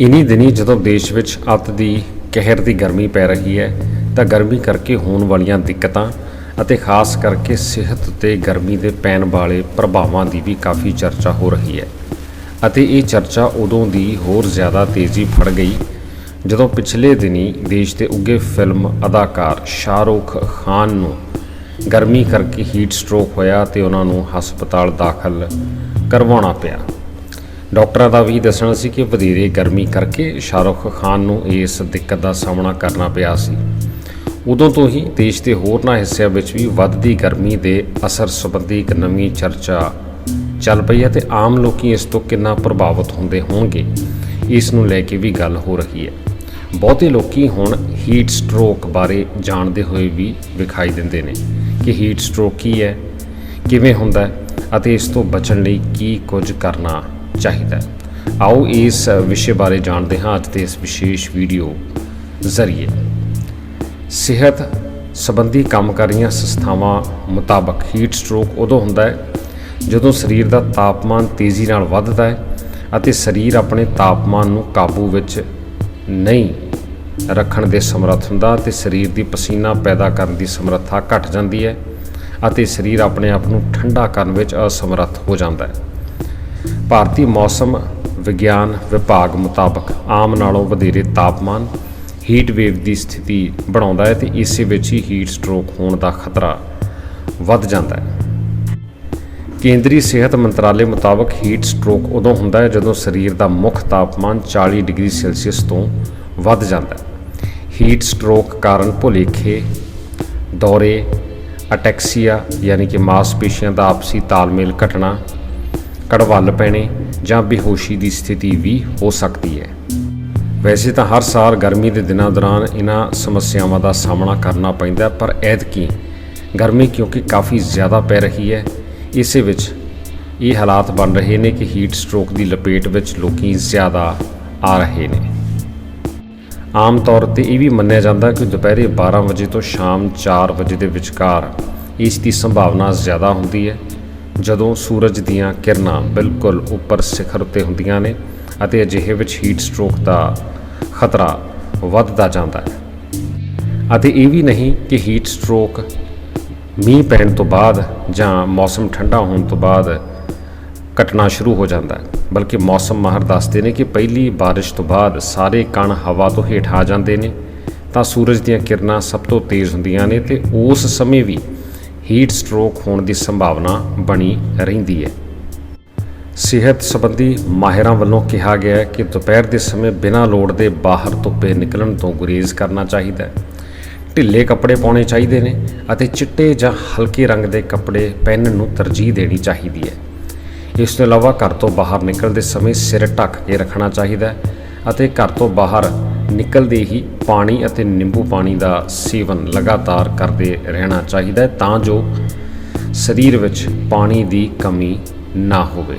ਇਨੀ ਦਿਨੀ ਜਦੋਂ ਦੇਸ਼ ਵਿੱਚ ਅੱਤ ਦੀ ਕਹਿਰ ਦੀ ਗਰਮੀ ਪੈ ਰਹੀ ਹੈ, ਤਾਂ ਗਰਮੀ ਕਰਕੇ ਹੋਣ ਵਾਲੀਆਂ ਦਿੱਕਤਾਂ ਅਤੇ ਖਾਸ ਕਰਕੇ ਸਿਹਤ ਤੇ ਗਰਮੀ ਦੇ ਪੈਣ ਵਾਲੇ ਪ੍ਰਭਾਵਾਂ ਦੀ ਵੀ ਕਾਫੀ ਚਰਚਾ ਹੋ ਰਹੀ ਹੈ ਅਤੇ ਇਹ ਚਰਚਾ ਉਦੋਂ ਦੀ ਹੋਰ ਜ਼ਿਆਦਾ ਤੇਜ਼ੀ ਫੜ ਗਈ ਜਦੋਂ ਪਿਛਲੇ ਦਿਨੀ ਦੇਸ਼ ਦੇ ਉੱਗੇ ਫਿਲਮ ਅਦਾਕਾਰ ਸ਼ਾਹਰੁਖ ਖਾਨ ਨੂੰ ਗਰਮੀ ਕਰਕੇ ਹੀਟ ਸਟ੍ਰੋਕ ਹੋਇਆ ਤੇ ਉਹਨਾਂ ਨੂੰ ਹਸਪਤਾਲ ਦਾਖਲ ਕਰਵਾਉਣਾ ਪਿਆ। ਡਾਕਟਰਾਂ ਦਾ ਵੀ ਦੱਸਣਾ ਸੀ ਕਿ ਵਧੇਰੇ ਗਰਮੀ ਕਰਕੇ ਸ਼ਾਹਰੁਖ ਖਾਨ ਨੂੰ ਇਸ ਦਿੱਕਤ ਦਾ ਸਾਹਮਣਾ ਕਰਨਾ ਪਿਆ ਸੀ। ਉਦੋਂ ਤੋਂ ਹੀ ਦੇਸ਼ ਦੇ ਹੋਰਨਾਂ ਹਿੱਸਿਆਂ ਵਿੱਚ ਵੀ ਵੱਧਦੀ ਗਰਮੀ ਦੇ ਅਸਰ ਸੰਬੰਧੀ ਇੱਕ ਨਵੀਂ ਚਰਚਾ ਚੱਲ ਪਈ ਹੈ ਤੇ ਆਮ ਲੋਕੀ ਇਸ ਤੋਂ ਕਿੰਨਾ ਪ੍ਰਭਾਵਿਤ ਹੁੰਦੇ ਹੋਣਗੇ, ਇਸ ਨੂੰ ਲੈ ਕੇ ਵੀ ਗੱਲ ਹੋ ਰਹੀ ਹੈ। ਬਹੁਤੇ ਲੋਕੀ ਹੁਣ ਹੀਟ ਸਟ੍ਰੋਕ ਬਾਰੇ ਜਾਣਦੇ ਹੋਏ ਵੀ ਵਿਖਾਈ ਦਿੰਦੇ ਨੇ ਕਿ ਹੀਟ ਸਟ੍ਰੋਕ ਕੀ ਹੈ, ਕਿਵੇਂ ਹੁੰਦਾ ਹੈ ਅਤੇ ਇਸ ਤੋਂ ਬਚਣ ਲਈ ਕੀ ਕੁਝ ਕਰਨਾ ਚਾਹੀਦਾ ਹੈ। ਆਓ ਇਸ ਵਿਸ਼ੇ ਬਾਰੇ ਜਾਣਦੇ ਹਾਂ ਅੱਜ ਦੇ ਇਸ ਵਿਸ਼ੇਸ਼ ਵੀਡੀਓ ਜ਼ਰੀਏ। ਸਿਹਤ ਸੰਬੰਧੀ ਕੰਮ ਕਰ ਰਹੀਆਂ ਸੰਸਥਾਵਾਂ ਮੁਤਾਬਕ ਹੀਟ ਸਟ੍ਰੋਕ ਉਦੋਂ ਹੁੰਦਾ ਹੈ ਜਦੋਂ ਸਰੀਰ ਦਾ ਤਾਪਮਾਨ ਤੇਜ਼ੀ ਨਾਲ ਵੱਧਦਾ ਹੈ ਅਤੇ ਸਰੀਰ ਆਪਣੇ ਤਾਪਮਾਨ ਨੂੰ ਕਾਬੂ ਵਿੱਚ ਨਹੀਂ ਰੱਖਣ ਦੇ ਸਮਰੱਥ ਹੁੰਦਾ ਤੇ ਸਰੀਰ ਦੀ ਪਸੀਨਾ ਪੈਦਾ ਕਰਨ ਦੀ ਸਮਰੱਥਾ ਘਟ ਜਾਂਦੀ ਹੈ ਅਤੇ ਸਰੀਰ ਆਪਣੇ ਆਪ ਨੂੰ ਠੰਡਾ ਕਰਨ ਵਿੱਚ ਅਸਮਰੱਥ ਹੋ ਜਾਂਦਾ ਹੈ। ਭਾਰਤੀ ਮੌਸਮ ਵਿਗਿਆਨ ਵਿਭਾਗ ਮੁਤਾਬਕ ਆਮ ਨਾਲੋਂ ਵਧੇਰੇ ਤਾਪਮਾਨ ਹੀਟ ਵੇਵ ਦੀ ਸਥਿਤੀ ਬਣਾਉਂਦਾ ਹੈ ਤੇ ਇਸੇ ਵਿੱਚ ਹੀ ਹੀਟ ਸਟ੍ਰੋਕ ਹੋਣ ਦਾ ਖਤਰਾ ਵੱਧ ਜਾਂਦਾ ਹੈ। ਕੇਂਦਰੀ ਸਿਹਤ ਮੰਤਰਾਲੇ ਮੁਤਾਬਕ ਹੀਟ ਸਟ੍ਰੋਕ ਉਦੋਂ ਹੁੰਦਾ ਹੈ ਜਦੋਂ ਸਰੀਰ ਦਾ ਮੁੱਖ ਤਾਪਮਾਨ 40 ਡਿਗਰੀ ਸੈਲਸੀਅਸ ਤੋਂ ਵੱਧ ਜਾਂਦਾ ਹੈ। ਹੀਟ ਸਟ੍ਰੋਕ ਕਾਰਨ ਭੁਲੇਖੇ, ਦੌਰੇ, ਅਟੈਕਸੀਆ, ਯਾਨੀ ਕਿ ਮਾਸਪੇਸ਼ੀਆਂ ਦਾ ਆਪਸੀ ਤਾਲਮੇਲ ਘਟਣਾ ਕੜਵੱਲ ਪੈਣੇ ਜਾਂ ਬੇਹੋਸ਼ੀ ਦੀ ਸਥਿਤੀ ਵੀ ਹੋ ਸਕਦੀ ਹੈ। ਵੈਸੇ ਤਾਂ ਹਰ ਸਾਲ ਗਰਮੀ ਦੇ ਦਿਨਾਂ ਦੌਰਾਨ ਇਹਨਾਂ ਸਮੱਸਿਆਵਾਂ ਦਾ ਸਾਹਮਣਾ ਕਰਨਾ ਪੈਂਦਾ ਪਰ ਐਤਕੀ ਗਰਮੀ ਕਿਉਂਕਿ ਕਾਫੀ ਜ਼ਿਆਦਾ ਪੈ ਰਹੀ ਹੈ, ਇਸੇ ਵਿੱਚ ਇਹ ਹਾਲਾਤ ਬਣ ਰਹੇ ਨੇ ਕਿ ਹੀਟ ਸਟ੍ਰੋਕ ਦੀ ਲਪੇਟ ਵਿੱਚ ਲੋਕੀ ਜ਼ਿਆਦਾ ਆ ਰਹੇ ਨੇ। ਆਮ ਤੌਰ ਤੇ ਇਹ ਵੀ ਮੰਨਿਆ ਜਾਂਦਾ ਕਿ ਦੁਪਹਿਰੇ 12 ਵਜੇ ਤੋਂ ਸ਼ਾਮ 4 ਵਜੇ ਦੇ ਵਿਚਕਾਰ ਇਸ ਦੀ ਸੰਭਾਵਨਾ ਜ਼ਿਆਦਾ ਹੁੰਦੀ ਹੈ। ਜਦੋਂ ਸੂਰਜ ਦੀਆਂ ਕਿਰਨਾਂ ਬਿਲਕੁਲ ਉੱਪਰ ਸਿਖਰ ਉੱਤੇ ਹੁੰਦੀਆਂ ਨੇ ਅਤੇ ਅਜਿਹੇ ਵਿੱਚ ਹੀਟ ਸਟ੍ਰੋਕ ਦਾ ਖਤਰਾ ਵੱਧਦਾ ਜਾਂਦਾ ਹੈ। ਅਤੇ ਇਹ ਵੀ ਨਹੀਂ ਕਿ ਹੀਟ ਸਟ੍ਰੋਕ ਮੀਂਹ ਪੈਣ ਤੋਂ ਬਾਅਦ ਜਾਂ ਮੌਸਮ ਠੰਡਾ ਹੋਣ ਤੋਂ ਬਾਅਦ ਘਟਨਾ ਸ਼ੁਰੂ ਹੋ ਜਾਂਦਾ ਹੈ, ਬਲਕਿ ਮੌਸਮ ਮਾਹਰ ਦੱਸਦੇ ਨੇ ਕਿ ਪਹਿਲੀ ਬਾਰਿਸ਼ ਤੋਂ ਬਾਅਦ ਸਾਰੇ ਕਣ ਹਵਾ ਤੋਂ ਹੇਠ ਆ ਜਾਂਦੇ ਨੇ, ਤਾਂ ਸੂਰਜ ਦੀਆਂ ਕਿਰਨਾਂ ਸਭ ਤੋਂ ਤੇਜ਼ ਹੁੰਦੀਆਂ ਨੇ ਤੇ ਉਸ ਸਮੇਂ ਵੀ ਹੀਟ ਸਟ੍ਰੋਕ ਹੋਣ ਦੀ ਸੰਭਾਵਨਾ ਬਣੀ ਰਹਿੰਦੀ ਹੈ। ਸਿਹਤ ਸੰਬੰਧੀ ਮਾਹਿਰਾਂ ਵੱਲੋਂ ਕਿਹਾ ਗਿਆ ਹੈ ਕਿ ਦੁਪਹਿਰ ਦੇ ਸਮੇਂ ਬਿਨਾਂ ਲੋੜ ਦੇ ਬਾਹਰ ਧੁੱਪੇ ਨਿਕਲਣ ਤੋਂ ਗੁਰੇਜ਼ ਕਰਨਾ ਚਾਹੀਦਾ ਹੈ। ਢਿੱਲੇ ਕੱਪੜੇ ਪਾਉਣੇ ਚਾਹੀਦੇ ਨੇ ਅਤੇ ਚਿੱਟੇ ਜਾਂ ਹਲਕੇ ਰੰਗ ਦੇ ਕੱਪੜੇ ਪਹਿਨਣ ਨੂੰ ਤਰਜੀਹ ਦੇਣੀ ਚਾਹੀਦੀ ਹੈ। ਇਸ ਤੋਂ ਇਲਾਵਾ ਘਰ ਤੋਂ ਬਾਹਰ ਨਿਕਲਦੇ ਸਮੇਂ ਸਿਰ ਢੱਕ ਕੇ ਰੱਖਣਾ ਚਾਹੀਦਾ ਹੈ ਅਤੇ ਘਰ ਤੋਂ ਬਾਹਰ ਨਿਕਲਦੇ ਹੀ ਪਾਣੀ ਅਤੇ ਨਿੰਬੂ ਪਾਣੀ ਦਾ ਸੇਵਨ ਲਗਾਤਾਰ ਕਰਦੇ ਰਹਿਣਾ ਚਾਹੀਦਾ ਹੈ ਤਾਂ ਜੋ ਸਰੀਰ ਵਿੱਚ ਪਾਣੀ ਦੀ ਕਮੀ ਨਾ ਹੋਵੇ।